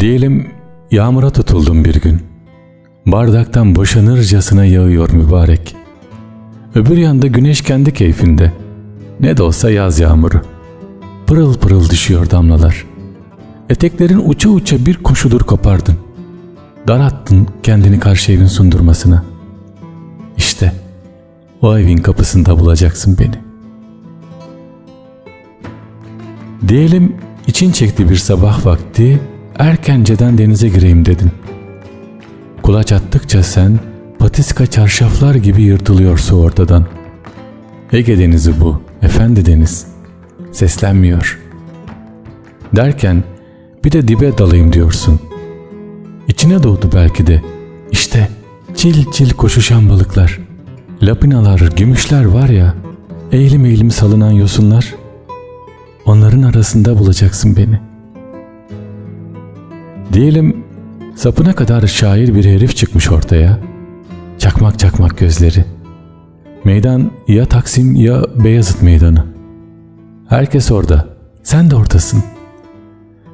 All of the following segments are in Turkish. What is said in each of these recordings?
Diyelim yağmura tutuldum bir gün. Bardaktan boşanırcasına yağıyor mübarek. Öbür yanda güneş kendi keyfinde. Ne de olsa yaz yağmuru. Pırıl pırıl düşüyor damlalar. Eteklerin uça uça bir koşudur kopardın. Darattın kendini karşı evin sundurmasına. İşte o evin kapısında bulacaksın beni. Diyelim için çekti bir sabah vakti erkenceden denize gireyim dedin. Kulaç attıkça sen patiska çarşaflar gibi yırtılıyor su ortadan. Ege denizi bu, efendi deniz. Seslenmiyor. Derken bir de dibe dalayım diyorsun. İçine doğdu belki de. İşte çil çil koşuşan balıklar. Lapinalar, gümüşler var ya, eğilim eğilim salınan yosunlar. Onların arasında bulacaksın beni. Diyelim sapına kadar şair bir herif çıkmış ortaya. Çakmak çakmak gözleri. Meydan ya Taksim ya Beyazıt meydanı. Herkes orada. Sen de oradasın.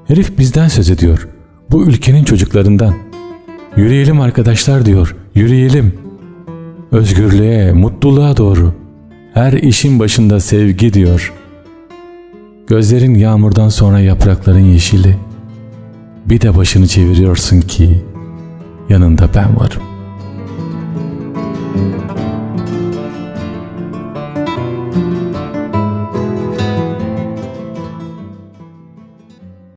Herif bizden söz ediyor. Bu ülkenin çocuklarından. Yürüyelim arkadaşlar diyor. Yürüyelim. Özgürlüğe, mutluluğa doğru. Her işin başında sevgi diyor. Gözlerin yağmurdan sonra yaprakların yeşili. Bir de başını çeviriyorsun ki yanında ben varım.